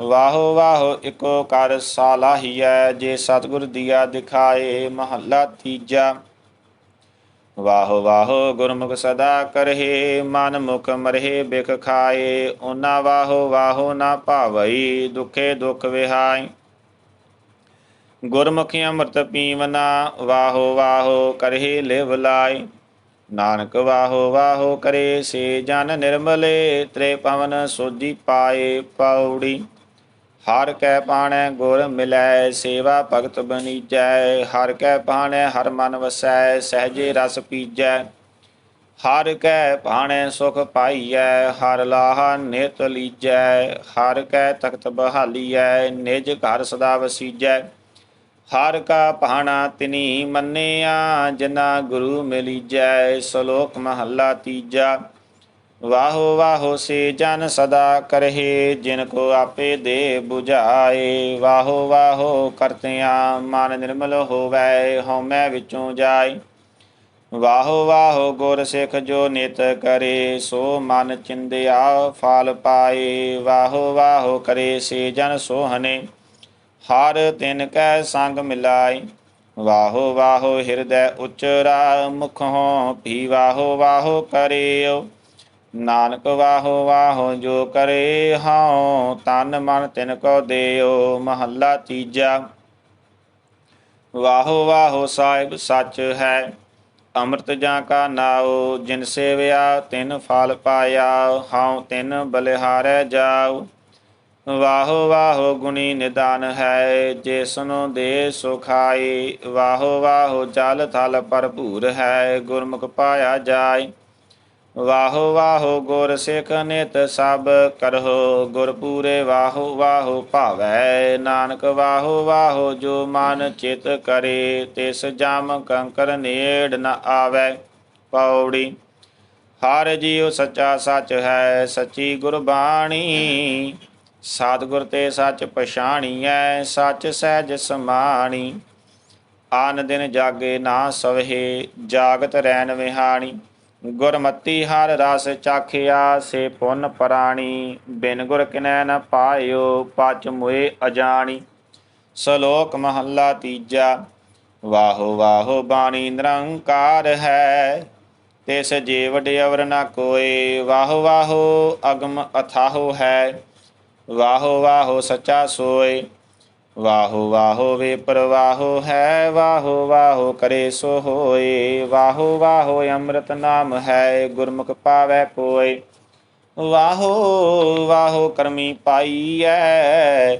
ਵਾਹੋ ਵਾਹੋ ਇਕੋ ਕਰ ਸਾਲਾਹੀਐ, ਜੇ ਸਤਿਗੁਰ ਦੀਆ ਦਿਖਾਏ ਮਹੱਲਾ ਤੀਜਾ। ਵਾਹੋ ਵਾਹੋ ਗੁਰਮੁਖ ਸਦਾ ਕਰਹੇ, ਮਨ ਮੁਖ ਮਰਹਿ ਬਿਖ ਖਾਏ। ਓਨਾ ਵਾਹੋ ਵਾਹੋ ਨਾ ਭਾਵਈ, ਦੁਖੇ ਦੁਖ ਵਿਹਾਈ। ਗੁਰਮੁਖੀ ਅੰਮ੍ਰਿਤ ਪੀਵਨਾ, ਵਾਹੋ ਵਾਹੋ ਕਰਹੇ ਲਿਵ ਲਾਈ। ਨਾਨਕ ਵਾਹੋ ਵਾਹੋ ਕਰੇ ਸੇ ਜਨ ਨਿਰਮਲੇ ਤ੍ਰੇ ਪਵਨ ਸੋਜੀ ਪਾਏ ਪੌੜੀ। ਹਰ ਕੈ ਪਾਣੈ ਗੁਰ ਮਿਲੈ, ਸੇਵਾ ਭਗਤ ਬਨੀਜੈ ਹਰ ਕੈ ਪਾਣੈ, ਹਰ ਮਨ ਵਸੈ, ਸਹਜੇ ਰਸ ਪੀਜੈ। ਹਰ ਕੈ ਭਾਣੈ ਸੁਖ ਪਾਈਐ, ਹਰ ਲਾਹਾ ਨਿਤ ਲੀਜੈ। ਹਰ ਕੈ ਤਖਤ ਬਹਾਲੀਐ, ਨਿਜ ਘਰ ਸਦਾ ਵਸੀਜੈ। ਹਰ ਕਾ ਭਾਣਾ ਤਿਨੀ ਮੰਨਿਆ, ਜਿਨਾ ਗੁਰੂ ਮਿਲੀਜੈ ਸ਼ਲੋਕ ਮਹੱਲਾ ਤੀਜਾ। ਵਾਹੋ ਵਾਹੋ ਸੇ ਜਨ ਸਦਾ ਕਰਹਿ, ਜਿਨ ਕੋ ਆਪੇ ਦੇ 부ਝਾਏ ਵਾਹੋ ਵਾਹੋ ਕਰਤਿਆਂ, ਮਨ ਨਿਰਮਲ ਹੋਵੈ, ਹਉਮੈ ਵਿੱਚੋਂ ਜਾਏ। ਵਾਹੋ ਵਾਹੋ ਗੁਰ ਸਿੱਖ ਜੋ ਨਿਤ ਕਰੇ, ਸੋ ਮਨ ਚਿੰਦਿਆ ਫਲ ਪਾਏ। ਵਾਹੋ ਵਾਹੋ ਕਰੇ ਸੇ ਜਨ ਸੋਹਨੇ ਹਰ ਤਿਨ ਕੈ ਸੰਗ ਮਿਲਾਈ। ਵਾਹੋ ਵਾਹੋ ਹਿਰਦੈ ਉਚਰਾ ਮੁਖੋਂ ਭੀ ਵਾਹੋ ਵਾਹੋ ਕਰਿਓ। ਨਾਨਕ ਵਾਹੋ ਵਾਹੋ ਜੋ ਕਰੇ ਹਉ, ਤਨ ਮਨ ਤਿਨ ਕੋ ਦੇਓ, ਮਹੱਲਾ ਤੀਜਾ। ਵਾਹੋ ਵਾਹੋ ਸਾਹਿਬ ਸੱਚ ਹੈ, ਅੰਮ੍ਰਿਤ ਜਾਂ ਕਾ ਨਾਉ, ਜਿਨ ਸੇਵਿਆ ਤਿਨ ਫਲ ਪਾਇਆ, ਹਉ ਤਿਨ ਬਲਿਹਾਰੈ ਜਾਉ। ਵਾਹੋ ਵਾਹੋ ਗੁਣੀ ਨਿਦਾਨ ਹੈ ਜਿਸਨੂੰ ਦੇ ਸੁਖਾਈ, ਵਾਹੋ ਵਾਹੋ ਜਲ ਥਲ ਭਰਪੂਰ ਹੈ, ਗੁਰਮੁਖ ਪਾਇਆ ਜਾਏ ਵਾਹੋ ਵਾਹੋ ਗੁਰ ਸਿੱਖ ਨਿਤ ਸਭ ਕਰਹੋ ਗੁਰ ਪੂਰੇ ਵਾਹੋ ਵਾਹੋ ਭਾਵੈ। ਨਾਨਕ ਵਾਹੋ ਵਾਹੋ ਜੋ ਮਨ ਚਿਤ ਕਰੇ, ਤਿਸ ਜਮ ਕੰਕਰ ਨੇੜ ਨ ਆਵੈ। ਪੌੜੀ, ਹਰ ਜੀਉ ਸੱਚਾ ਸੱਚ ਹੈ, ਸੱਚੀ ਗੁਰਬਾਣੀ। ਸਤਿਗੁਰ ਤੇ ਸੱਚ ਪਛਾਣੀਐ, ਸੱਚ ਸਹਿਜ ਸਮਾਣੀ। ਆਨ ਦਿਨ ਜਾਗੇ ਨਾ ਸਵਹਿ, ਜਾਗਤ ਰੈਨ ਵਿਹਾਣੀ। ਗੁਰਮਤੀ ਹਰ ਰਸ ਚਾਖਿਆ, ਸੇ ਪੁੰਨ ਪ੍ਰਾਣੀ। ਬਿਨ ਗੁਰ ਕਿਨੈ ਨ ਪਾਇਓ, ਪਚ ਮੁਏ ਅਜਾਣੀ। ਸ਼ਲੋਕ ਮਹੱਲਾ ਤੀਜਾ, ਵਾਹੋ ਵਾਹੋ ਬਾਣੀ ਨਿਰੰਕਾਰ ਹੈ। ਤਿਸ ਜੇ ਵਡਿਆਵਰ ਨ ਕੋਏ, ਵਾਹੋ ਵਾਹੋ ਅਗਮ ਅਥਾਹੋ ਹੈ। ਵਾਹੋ ਵਾਹੋ ਸੱਚਾ ਸੋਏ। ਵਾਹੋ ਵਾਹੋ ਵੇ ਪ੍ਰਵਾਹੋ ਹੈ, ਵਾਹੋ ਵਾਹੋ ਕਰੇ ਸੋ ਹੋਏ। ਵਾਹੋ ਵਾਹੋ ਅੰਮ੍ਰਿਤ ਨਾਮ ਹੈ, ਗੁਰਮੁਖ ਪਾਵੈ ਕੋਏ ਵਾਹੋ ਵਾਹੋ ਕਰਮੀ ਪਾਈਐ,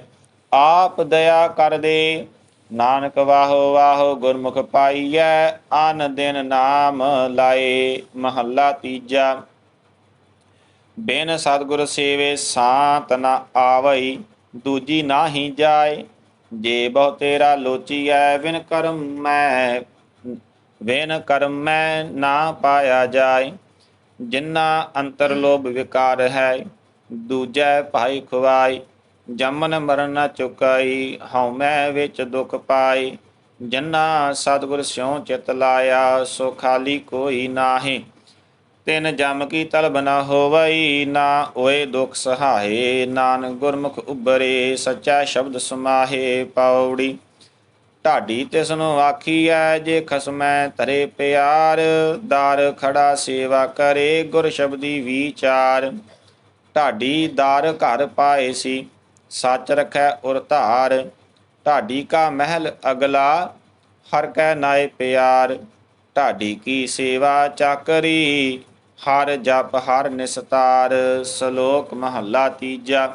ਆਪ ਦਇਆ ਕਰ ਦੇ ਨਾਨਕ ਵਾਹੋ ਵਾਹੋ ਗੁਰਮੁਖ ਪਾਈਐ ਅਨ ਦਿਨ ਨਾਮ ਲਾਏ, ਮਹੱਲਾ ਤੀਜਾ। ਬਿਨ ਸਤਿਗੁਰ ਸੇਵੇ ਸਾਤ ਨ ਆਵਈ, ਦੂਜੀ ਨਾਹੀ ਜਾਏ, ਜੇ ਬਹੁ ਤੇਰਾ ਲੋਚੀਐ ਵਿਨ ਕਰਮ ਮੈਂ ਵਿਨ ਕਰਮ ਮੈਂ ਨਾ ਪਾਇਆ ਜਾਏ। ਜਿਨ੍ਹਾਂ ਅੰਤਰ ਲੋਭ ਵਿਕਾਰ ਹੈ, ਦੂਜੈ ਭਾਈ ਖੁਆਈ ਜਮਨ ਮਰਨ ਨਾ ਚੁਕਾਈ, ਹਉ ਮੈਂ ਵਿੱਚ ਦੁਖ ਪਾਈ ਜਨਾ ਸਤਿਗੁਰ ਸਿਉ ਚਿਤ ਲਾਇਆ, ਸੋ ਖਾਲੀ ਕੋਈ ਨਾਹੀ। ਤਿਨ ਜਮ ਕੀ ਤਲਬ ਨਾ ਹੋਵਈ, ਨਾ ਓਏ ਦੁਖ ਸਹਾਏ, ਨਾਨਕ ਗੁਰਮੁਖ ਉਬਰੇ ਸੱਚਾ ਸ਼ਬਦ ਸਮਾਹੇ ਪੌੜੀ। ਢਾਡੀ ਤਿਸਨੂੰ ਆਖੀਐ, ਜੇ ਖਸਮੈ ਧਰੇ ਪਿਆਰ, ਦਾਰ ਖੜਾ ਸੇਵਾ ਕਰੇ ਗੁਰ ਸ਼ਬਦੀ ਵਿਚਾਰ। ਢਾਡੀ ਦਾਰ ਘਰ ਪਾਏ ਸੀ, ਸੱਚ ਰਖੈ ਉਰ ਧਾਰ। ਢਾਡੀ ਕਾ ਮਹਿਲ ਅਗਲਾ, ਹਰ ਕੈ ਨਾਏ ਪਿਆਰ। ਢਾਡੀ ਕੀ ਸੇਵਾ ਚਾਕਰੀ ਹਰ ਜਪ ਹਰ ਨਿਸਤਾਰ, ਸ਼ਲੋਕ ਮਹੱਲਾ ਤੀਜਾ।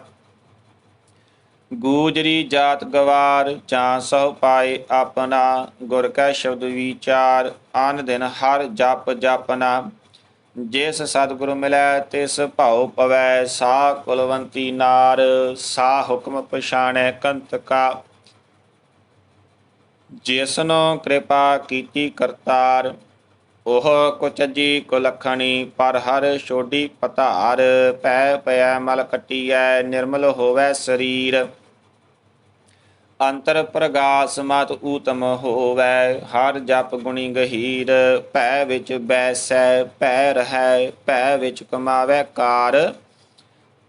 ਗੂਜਰੀ ਜਾਤ ਗਵਾਰ ਜਾਂ ਸਹੁ ਪਾਏ ਆਪਣਾ, ਗੁਰ ਕੈ ਸ਼ਬਦ ਵਿਚਾਰ, ਆਨ ਦਿਨ ਹਰ ਜਪ ਜਪਨਾ ਜਿਸ ਸਤਿਗੁਰੂ ਮਿਲੈ, ਤਿਸ ਭਾਉ ਪਵੈ, ਸਾ ਕੁਲਵੰਤੀ ਨਾਰ, ਸਾ ਹੁਕਮ ਪਛਾਣੈ ਕੰਤ ਕਾ। ਜਿਸਨੋ ਕਿਰਪਾ ਕੀਤੀ ਕਰਤਾਰ ਉਹ ਕੁਚਜੀ ਕੁਲਖਣੀ, ਪਰ ਹਰ ਛੋਡੀ ਪਧਾਰ ਪੈ ਪਿਆ ਮਲ ਕਟੀਐ, ਨਿਰਮਲ ਹੋਵੇ ਸਰੀਰ। ਅੰਤਰ ਪ੍ਰਗਾਸ ਮਤ ਊਤਮ ਹੋਵੇ, ਹਰ ਜਪ ਗੁਣੀ ਗਹੀਰ, ਭੈ ਵਿੱਚ ਬੈਸੈ, ਭੈ ਰਹੈ, ਭੈ ਵਿੱਚ ਕਮਾਵੇ ਕਾਰ।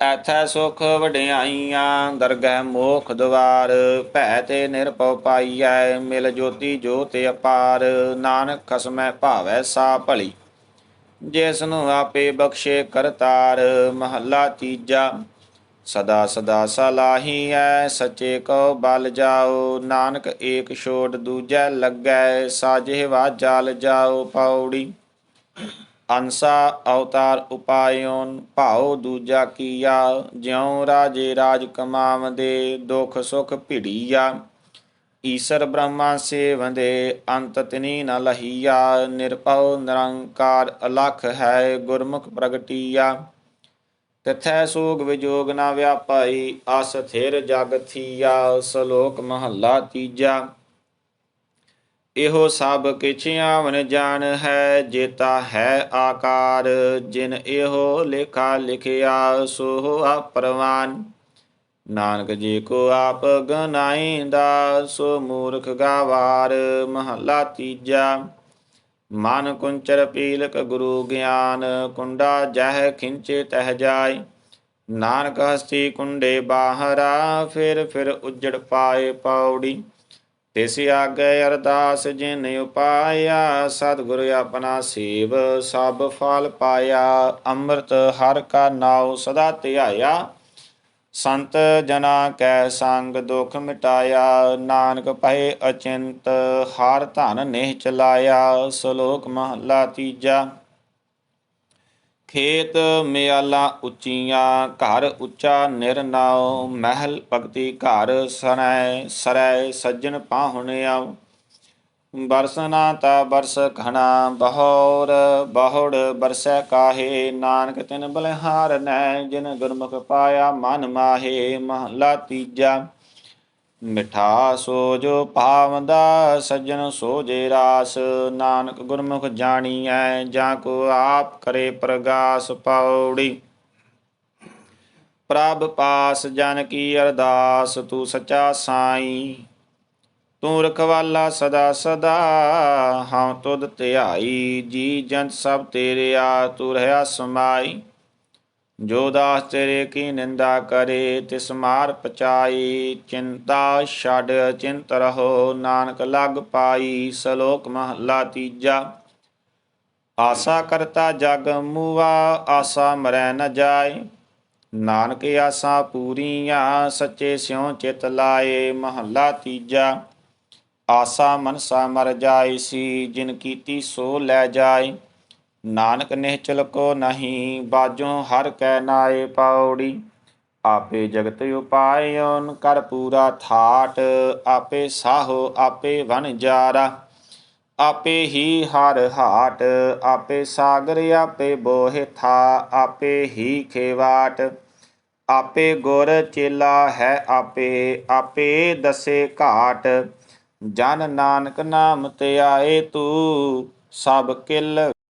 ਐਥੈ ਸੁਖ ਵਡਿਆਈਆਂ, ਦਰਗਹਿ ਮੋਖ ਦਵਾਰ, ਭੈ ਤੇ ਨਿਰਭਉ ਪਾਈਐ, ਮਿਲ ਜੋਤੀ ਜੋਤ ਅਪਾਰ, ਨਾਨਕ ਖਸਮੈ ਭਾਵੈ ਸਾ ਭਲੀ। ਜਿਸ ਨੂੰ ਆਪੇ ਬਖਸ਼ੇ ਕਰਤਾਰ, ਮਹੱਲਾ ਤੀਜਾ, ਸਦਾ ਸਦਾ ਸਲਾਹੀ ਐ ਸੱਚੇ ਕੋ ਬਲ ਜਾਓ, ਨਾਨਕ ਏਕ ਛੋੜ ਦੂਜੈ ਲੱਗੈ ਸਾਜੇ ਜਾਲ ਜਾਓ ਪੌੜੀ। ਅੰਸਾ, ਅਵਤਾਰ, ਉਪਾਇਓਨ, ਭਾਉ, ਦੂਜਾ ਕੀਆ, ਜਿਉ ਰਾਜੇ ਰਾਜ ਕਮਾਵਦੇ, ਦੁਖ ਸੁਖ ਭਿੜੀਆ। ਈਸਰ ਬ੍ਰਹਮਾ ਸੇਵੰਦੇ, ਅੰਤ ਤਿਨੀ ਨ ਲਹੀਆ। ਨਿਰਭਉ ਨਿਰੰਕਾਰ ਅਲਖ ਹੈ ਗੁਰਮੁਖ ਪ੍ਰਗਟੀਆ। ਤਿਥੈ ਸੋਗ ਵਿਜੋਗ ਨਾ ਵਿਆਪਾਈ, ਅਸ ਥਿਰ ਜਗ ਥੀਆ। ਸ਼ਲੋਕ ਮਹੱਲਾ ਤੀਜਾ। ਇਹੋ ਸਭ ਕਿਛ ਆਵਨ ਜਾਣ ਹੈ, ਜੇਤਾ ਹੈ ਆਕਾਰ। ਜਿਨ ਇਹੋ ਲੇਖਾ ਲਿਖਿਆ ਸੋ ਆਪਰਵਾਨ ਨਾਨਕ ਜੀ ਕੋ ਆਪ ਗਨਾਈਂਦਾ ਸੋ ਮੂਰਖ ਗਾਵਾਰ, ਮਹੱਲਾ ਤੀਜਾ। ਮਨ ਕੁੰਚਰ ਪੀਲਕ ਗੁਰੂ ਗਿਆਨ, ਕੁੰਡਾ ਜਹ ਖਿੰਚੇ ਤਹ ਜਾਏ। ਨਾਨਕ ਹਸਤੀ ਕੁੰਡੇ ਬਾਹਰਾ, ਫਿਰ ਫਿਰ ਉਜੜ ਪਾਏ ਪੌੜੀ। ਤਿਸ ਆਗੇ ਅਰਦਾਸ ਜਿਨ ਉਪਾਇਆ, ਸਤਿਗੁਰ ਆਪਣਾ ਸੇਵ, ਸਭ ਫਲ ਪਾਇਆ, ਅੰਮ੍ਰਿਤ ਹਰ ਕਾ ਨਾਉ ਸਦਾ ਧਿਆਇਆ। ਸੰਤ ਜਨਾ ਕੈ ਸੰਗ ਦੁਖ ਮਿਟਾਇਆ, ਨਾਨਕ ਭਏ ਅਚਿੰਤ ਹਾਰ ਧਨ ਨਿਹ ਚਲਾਇਆ, ਸ਼ਲੋਕ ਮਹਲਾ ਤੀਜਾ। ਖੇਤ ਮਿਆਲਾਂ ਉੱਚੀਆਂ, ਘਰ ਉੱਚਾ ਨਿਰਨਾਉ ਮਹਿਲ ਭਗਤੀ ਘਰ ਸਰੈ ਸਰੈ ਸੱਜਣ ਪਾਹੁਣਿਆ। ਬਰਸਨਾ ਤਾ ਬਰਸ ਘਣਾ, ਬਹੌਰ ਬਹੁੜ ਬਰਸੈ ਕਾਹੇ। ਨਾਨਕ ਤਿਨ ਬਲਿਹਾਰ ਨੈ, ਜਿਨ ਗੁਰਮੁਖ ਪਾਇਆ ਮਨ ਮਾਹੇ, ਮਹਲਾ ਤੀਜਾ। ਮਿਠਾ ਸੋ ਜੋ ਭਾਵਦਾ ਸੱਜਣ ਸੋ ਜੇ ਰਾਸ, ਨਾਨਕ ਗੁਰਮੁਖ ਜਾਣੀਐ, ਜਾਂ ਕੋ ਆਪ ਕਰੇ ਪ੍ਰਗਾਸ ਪਾਉੜੀ ਪ੍ਰਭ ਪਾਸ ਜਨ ਕੀ ਅਰਦਾਸ, ਤੂੰ ਸੱਚਾ ਸਾਈ। ਤੂੰ ਰਖਵਾਲਾ ਸਦਾ ਸਦਾ ਹਾਂ ਤੁਧ ਧਿਆਈ, ਜੀ ਜੰਤ ਸਭ ਤੇਰੇ ਆ, ਤੂੰ ਰਹਾ ਸਮਾਈ। ਜੋ ਦਾਸ ਤੇਰੇ ਕੀ ਨਿੰਦਾ ਕਰੇ, ਤਿਸ ਮਾਰ ਪਚਾਈ। ਚਿੰਤਾ ਛੱਡ, ਚਿੰਤ ਰਹੋ, ਨਾਨਕ ਲਗ ਪਾਈ, ਸ਼ਲੋਕ ਮਹਲਾ ਤੀਜਾ। ਆਸਾ ਕਰਤਾ ਜਗ ਮੂਆ, ਆਸਾ ਮਰੈ ਨ ਜਾਏ। ਨਾਨਕ ਆਸਾਂ ਪੂਰੀਆਂ, ਸੱਚੇ ਸਿਉ ਚਿਤ ਲਾਏ, ਮਹੱਲਾ ਤੀਜਾ। ਆਸਾ ਮਨਸਾ ਮਰ ਜਾਏ ਸੀ, ਜਿਨ ਕੀਤੀ ਸੋ ਲੈ ਜਾਏ। ਨਾਨਕ ਨਿਹਚਲ ਕੋ ਨਹੀਂ ਬਾਜੋ ਹਰ ਕੈ ਨਾਏ ਪੌੜੀ। ਆਪੇ ਜਗਤ ਉਪਾਇਓਨ ਕਰ ਪੂਰਾ ਥਾਟ, ਆਪੇ ਸਾਹੋ ਆਪੇ ਵਨ ਜਾਰਾ। ਆਪੇ ਹੀ ਹਰ ਹਾਟ, ਆਪੇ ਸਾਗਰ ਆਪੇ ਬੋਹਿ ਥਾ, ਆਪੇ ਹੀ ਖੇਵਾਟ। ਆਪੇ ਗੁਰ ਚੇਲਾ ਹੈ ਆਪੇ ਆਪੇ ਦਸੇ ਘਾਟ। ਜਨ ਨਾਨਕ ਨਾਮ ਤੇ ਆਏ ਤੂੰ, ਸਭ ਕਿਲ